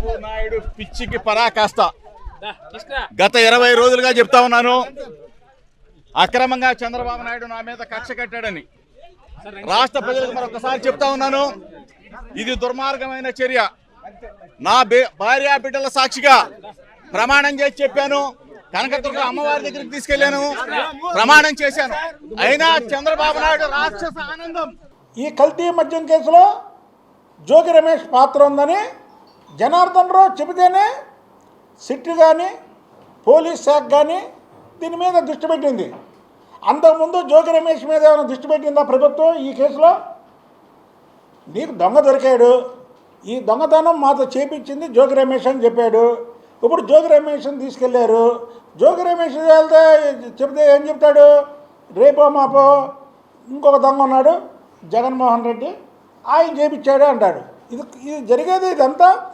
చంద్రబాబు నాయుడు పిచ్చికి పరాకాష్ట గత ఇరవై రోజులుగా చెప్తా ఉన్నాను. అక్రమంగా చంద్రబాబు నాయుడు నా మీద కక్ష కట్టాడని. రాష్ట్ర ప్రజలకు మరొకసారి చెప్తా ఉన్నాను. ఇది దుర్మార్గమైన చర్య. నా భార్య బిడ్డల సాక్షిగా ప్రమాణం చేసి చెప్పాను. కనకదుర్గ అమ్మవారి దగ్గరికి తీసుకెళ్ళాను ప్రమాణం చేశాను. అయినా చంద్రబాబు నాయుడు రాక్షస ఆనందం. ఈ కల్తీ మద్యం కేసులో జోగి రమేష్ పాత్ర ఉందని జనార్దన్ రావు చెబితేనే సిట్ కానీ పోలీస్ శాఖ కానీ దీని మీద దృష్టి పెట్టింది. అంతకుముందు జోగి రమేష్ మీద ఏమైనా దృష్టి పెట్టిందా ప్రభుత్వం ఈ కేసులో? నీకు దొంగ దొరికాడు. ఈ దొంగతనం మాతో చేపించింది జోగి రమేష్ అని చెప్పాడు. ఇప్పుడు జోగి రమేష్ని తీసుకెళ్ళారు. జోగి రమేష్ వెళ్తే చెప్తే ఏం చెప్తాడు? రేపో మాపో ఇంకొక దొంగ ఉన్నాడు జగన్మోహన్ రెడ్డి. ఆయన చేపించాడు అంటాడు. ఇది ఇది జరిగేది ఇదంతా?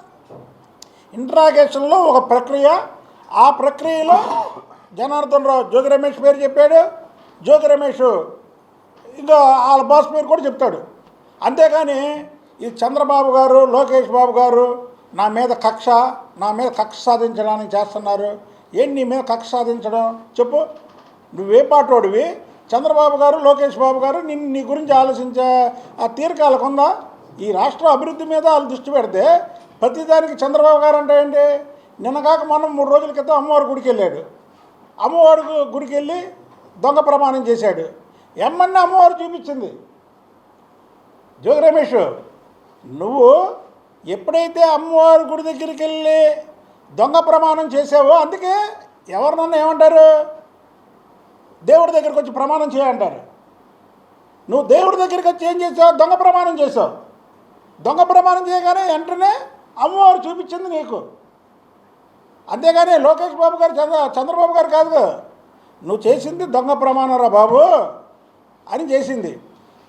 ఇంట్రాగేషన్లో ఒక ప్రక్రియ. ఆ ప్రక్రియలో జనార్దన్ రావు జోగి రమేష్ పేరు చెప్పాడు. జోగి రమేష్ ఇంకా వాళ్ళ బాస్ పేరు కూడా చెప్తాడు. అంతేగాని ఈ చంద్రబాబు గారు లోకేష్ బాబు గారు నా మీద కక్ష నా మీద కక్ష సాధించడానికి చేస్తున్నారు. ఏంటి నీ మీద కక్ష సాధించడం? చెప్పు. నువ్వే పాటోడివి? చంద్రబాబు గారు లోకేష్ బాబు గారు నిన్ను నీ గురించి ఆలోచించే ఆ తీరికాలకుందా ఈ రాష్ట్ర అభివృద్ధి మీద వాళ్ళు దృష్టి పెడితే ప్రతిదానికి చంద్రబాబు గారు అంటే ఏంటి? నిన్న కాక మనం మూడు రోజుల క్రితం అమ్మవారి గుడికి వెళ్ళాడు. అమ్మవారి గుడికి వెళ్ళి దొంగ ప్రమాణం చేశాడు. ఎమ్మన్నా అమ్మవారు చూపించింది. జోగి రమేష్ నువ్వు ఎప్పుడైతే అమ్మవారి గుడి దగ్గరికి వెళ్ళి దొంగ ప్రమాణం చేసావో అందుకే ఎవరినన్నా ఏమంటారు? దేవుడి దగ్గరికి వచ్చి ప్రమాణం చేయంటారు నువ్వు దేవుడి దగ్గరికి వచ్చి ఏం చేసావు? దొంగ ప్రమాణం చేసావు. దొంగ ప్రమాణం చేయగానే వెంటనే అమ్మవారు చూపించింది నీకు. అంతేగాని లోకేష్ బాబు గారు చంద్ర చంద్రబాబు గారు కాదు నువ్వు చేసింది దొంగ ప్రమాణం రా బాబు అని చేసింది.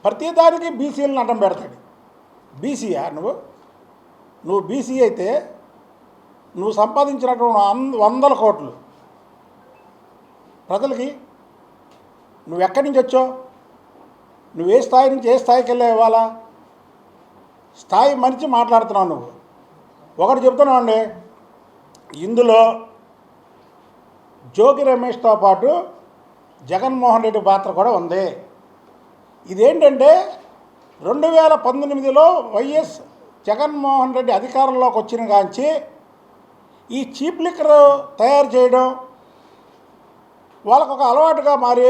ప్రతిదానికి బీసీలను అడ్డం పెడతాడు. బీసీయా నువ్వు? నువ్వు బీసీ అయితే నువ్వు సంపాదించినటువంటి వంద- వందల కోట్లు. ప్రజలకి నువ్వు ఎక్కడి నుంచి వచ్చావు? నువ్వు ఏ స్థాయి నుంచి ఏ స్థాయికి వెళ్ళావు ఇవాళ? స్థాయి మనిషి మాట్లాడుతున్నావు నువ్వు. ఒకటి చెప్తున్నానండి ఇందులో జోగి రమేష్తో పాటు జగన్మోహన్ రెడ్డి పాత్ర కూడా ఉంది. ఇదేంటంటే రెండు వేల పంతొమ్మిదిలో వైఎస్ జగన్మోహన్ రెడ్డి అధికారంలోకి వచ్చిన కాంచి ఈ చీప్ లిక్కర్ తయారు చేయడం వాళ్ళకు ఒక అలవాటుగా మారి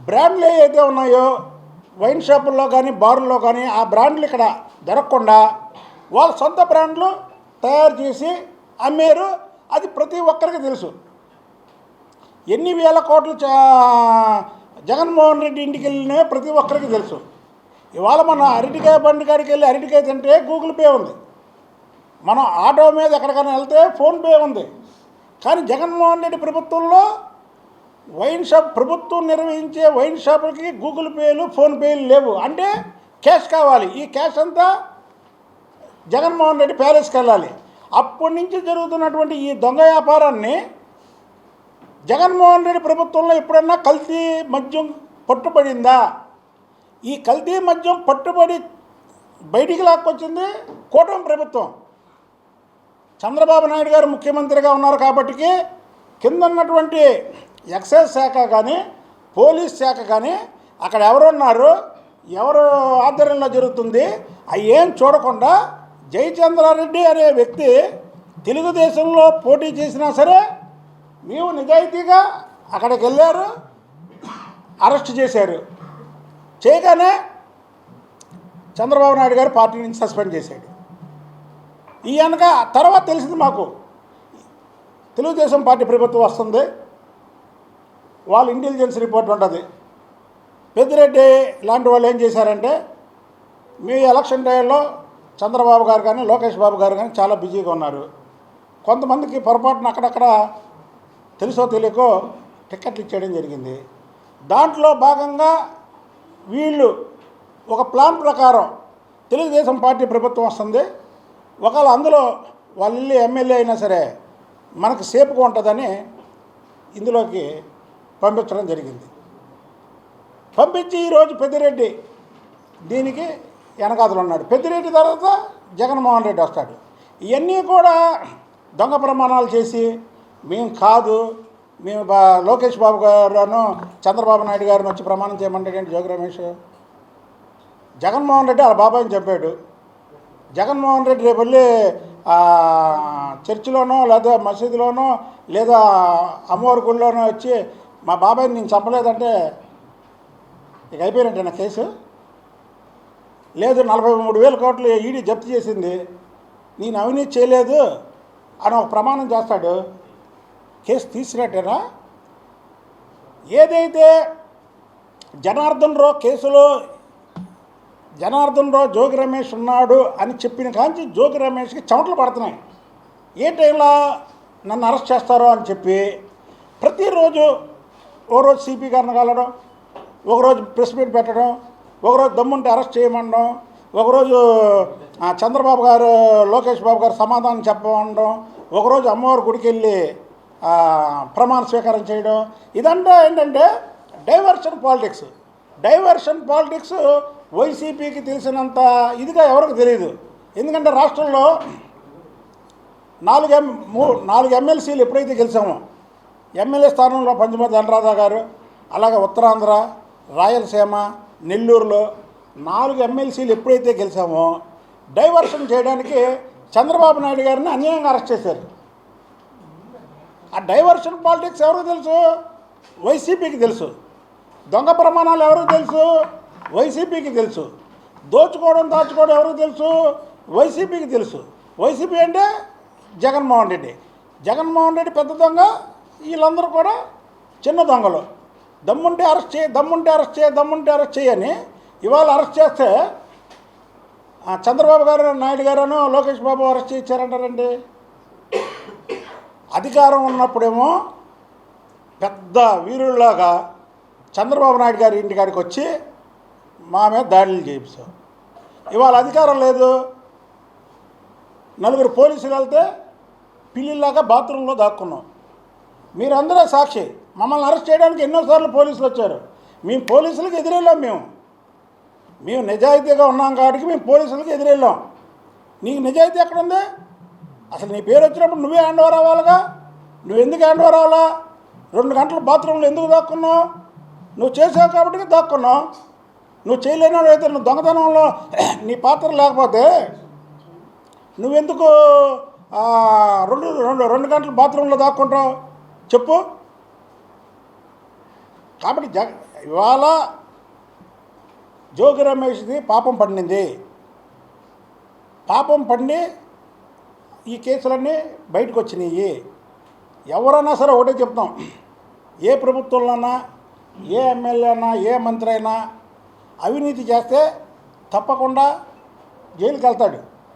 బ్రాండ్లు ఏవైతే ఉన్నాయో వైన్ షాపుల్లో కానీ బారుల్లో కానీ ఆ బ్రాండ్లు ఇక్కడ దొరకకుండా వాళ్ళ సొంత బ్రాండ్లు తయారు చేసి అమ్మారు. అది ప్రతి ఒక్కరికి తెలుసు. ఎన్ని వేల కోట్లు చా- జగన్మోహన్ రెడ్డి ఇంటికి వెళ్ళినా ప్రతి ఒక్కరికి తెలుసు. ఇవాళ మన అరటికాయ బండి కాడికి వెళ్ళి అరటికాయ తింటే గూగుల్ పే ఉంది. మనం ఆటో మీద ఎక్కడికైనా వెళ్తే ఫోన్పే ఉంది. కానీ జగన్మోహన్ రెడ్డి ప్రభుత్వంలో వైన్ షాప్ ప్రభుత్వం నిర్వహించే వైన్ షాపులకి గూగుల్ పేలు ఫోన్పేలు లేవు. అంటే క్యాష్ కావాలి. ఈ క్యాష్ అంతా జగన్మోహన్ రెడ్డి ప్యాలెస్కి వెళ్ళాలి. అప్పటి నుంచి జరుగుతున్నటువంటి ఈ దొంగ వ్యాపారాన్ని జగన్మోహన్ రెడ్డి ప్రభుత్వంలో ఎప్పుడన్నా కల్తీ మద్యం పట్టుబడిందా? ఈ కల్తీ మద్యం పట్టుబడి బయటికి లాక్కొచ్చింది కూటమి ప్రభుత్వం. చంద్రబాబు నాయుడు గారు ముఖ్యమంత్రిగా ఉన్నారు కాబట్టికి కింద ఉన్నటువంటి ఎక్సైజ్ శాఖ కానీ పోలీస్ శాఖ కానీ అక్కడ ఎవరున్నారు? ఎవరు ఆధ్వర్యంలో జరుగుతుంది? అవి ఏం చూడకుండా జయచంద్రారెడ్డి అనే వ్యక్తి తెలుగుదేశంలో పోటీ చేసినా సరే మేము నిజాయితీగా అక్కడికి వెళ్ళారు అరెస్ట్ చేశారు. చేయగానే చంద్రబాబు నాయుడు గారు పార్టీ నుంచి సస్పెండ్ చేశాడు. ఈ వెనక తర్వాత తెలిసింది మాకు తెలుగుదేశం పార్టీ ప్రభుత్వం వస్తుంది వాళ్ళ ఇంటెలిజెన్స్ రిపోర్ట్ ఉంటుంది. పెద్దిరెడ్డి లాంటి వాళ్ళు ఏం చేశారంటే మీ ఎలక్షన్ టైంలో చంద్రబాబు గారు కానీ లోకేష్ బాబు గారు కానీ చాలా బిజీగా ఉన్నారు. కొంతమందికి పొరపాటున అక్కడక్కడ తెలుసో తెలియకో టికెట్లు ఇచ్చేయడం జరిగింది. దాంట్లో భాగంగా వీళ్ళు ఒక ప్లాన్ ప్రకారం తెలుగుదేశం పార్టీ ప్రభుత్వం వస్తుంది. ఒకవేళ అందులో వాళ్ళు ఎమ్మెల్యే అయినా సరే మనకు సేపుగా ఉంటుందని ఇందులోకి పంపించడం జరిగింది. పంపించి ఈరోజు పెద్దిరెడ్డి దీనికి వెనకాతలు ఉన్నాడు. పెద్దిరెడ్డి తర్వాత జగన్మోహన్ రెడ్డి వస్తాడు. ఇవన్నీ కూడా దొంగ ప్రమాణాలు చేసి మేము కాదు మేము బా లోకేష్ బాబు గారును చంద్రబాబు నాయుడు గారిని వచ్చి ప్రమాణం చేయమంటాడేంటి జోగి రమేష్? జగన్మోహన్ రెడ్డి వాళ్ళ బాబాయ్ని చెప్పాడు. జగన్మోహన్ రెడ్డి రేపు వెళ్ళి చర్చిలోనో లేదా మసీదులోనో లేదా అమ్మవారి గుడిలోనో వచ్చి మా బాబాయ్ని నేను చంపలేదంటే ఇక అయిపోయినట్టే నా కేసు? లేదు నలభై మూడు వేల కోట్లు ఈడీ జప్తు చేసింది. నేను అవినీతి చేయలేదు అని ఒక ప్రమాణం చేస్తాడు. కేసు తీసినట్టేనా? ఏదైతే జనార్దన్ రావు కేసులో జనార్దన్ రావు జోగి రమేష్ ఉన్నాడు అని చెప్పిన కాంచి జోగి రమేష్కి చెమటలు పడుతున్నాయి. ఏ టైంలో నన్ను అరెస్ట్ చేస్తారో అని చెప్పి ప్రతిరోజు ఓ రోజు సిపి గారిని కలవడం ఒకరోజు ప్రెస్ మీట్ పెట్టడం ఒకరోజు దమ్ముంటే అరెస్ట్ చేయమండం ఒకరోజు చంద్రబాబు గారు లోకేష్ బాబు గారు సమాధానం చెప్పమండం ఒకరోజు అమ్మవారి గుడికి వెళ్ళి ప్రమాణ స్వీకారం చేయడం. ఇదంతా ఏంటంటే డైవర్షన్ పాలిటిక్స్. డైవర్షన్ పాలిటిక్స్ వైసీపీకి తెలిసినంత ఇదిగా ఎవరికి తెలియదు ఎందుకంటే రాష్ట్రంలో నాలుగు ఎం నాలుగు ఎమ్మెల్సీలు ఎప్పుడైతే గెలిచామో ఎమ్మెల్యే స్థానంలో పంచమతి అనురాధ గారు అలాగే ఉత్తరాంధ్ర రాయలసీమ నెల్లూరులో నాలుగు ఎమ్మెల్సీలు ఎప్పుడైతే గెలిచామో డైవర్షన్ చేయడానికి చంద్రబాబు నాయుడు గారిని అన్యాయంగా అరెస్ట్ చేశారు. ఆ డైవర్షన్ పాలిటిక్స్ ఎవరికి తెలుసు? వైసీపీకి తెలుసు. దొంగ ప్రమాణాలు ఎవరికి తెలుసు? వైసీపీకి తెలుసు. దోచుకోవడం దాచుకోవడం ఎవరికి తెలుసు? వైసీపీకి తెలుసు. వైసీపీ అంటే జగన్మోహన్ రెడ్డి. జగన్మోహన్ రెడ్డి పెద్ద దొంగ వీళ్ళందరూ కూడా చిన్న దొంగలు. దమ్ముంటే అరెస్ట్ చేయి దమ్ముంటే అరెస్ట్ చేయ దమ్ముంటే అరెస్ట్ చేయని ఇవాళ అరెస్ట్ చేస్తే ఆ, చంద్రబాబు గారు నాయుడు గారును లోకేష్ బాబు అరెస్ట్ చేయించారంటారండి. అధికారం ఉన్నప్పుడేమో పెద్ద వీరుల్లాగా చంద్రబాబు నాయుడు గారి ఇంటికాడికి వచ్చి మా మీద దాడులు చేయిస్తాం ఇవాళ అధికారం లేదు. నలుగురు పోలీసులు వెళ్తే పిల్లిలాగా బాత్రూంలో దాక్కున్నాం. మీరందరూ సాక్షి. మమ్మల్ని అరెస్ట్ చేయడానికి ఎన్నోసార్లు పోలీసులు వచ్చారు. మేము పోలీసులకు ఎదురెళ్ళాం మేము. మేము నిజాయితీగా ఉన్నాం కాబట్టి మేము పోలీసులకు ఎదురెళ్ళాం. నీకు నిజాయితీ ఎక్కడ ఉంది అసలు నీ పేరు వచ్చినప్పుడు నువ్వే హ్యాండ్ ఓవర్ అవ్వాలిగా? నువ్వు ఎందుకు హ్యాండ్ ఓవర్ అవ్వాలా? రెండు గంటలు బాత్రూంలో ఎందుకు దాక్కున్నావు? నువ్వు చేసావు కాబట్టి దాక్కున్నావు? నువ్వు చేయలేని అయితే నువ్వు దొంగతనంలో నీ పాత్ర లేకపోతే నువ్వెందుకు రెండు రెండు రెండు గంటలు బాత్రూంలో దాక్కుంటావు? చెప్పు. కాబట్టి జగ ఇవాళ జోగి రమేష్ది పాపం పండింది పాపం పండి ఈ కేసులన్నీ బయటకు వచ్చినాయి ఎవరైనా సరే ఒకటే చెప్తాం. ఏ ప్రభుత్వంలోనా ఏ ఎమ్మెల్యే అయినా ఏ మంత్రి అయినా అవినీతి చేస్తే తప్పకుండా జైలుకి వెళ్తాడు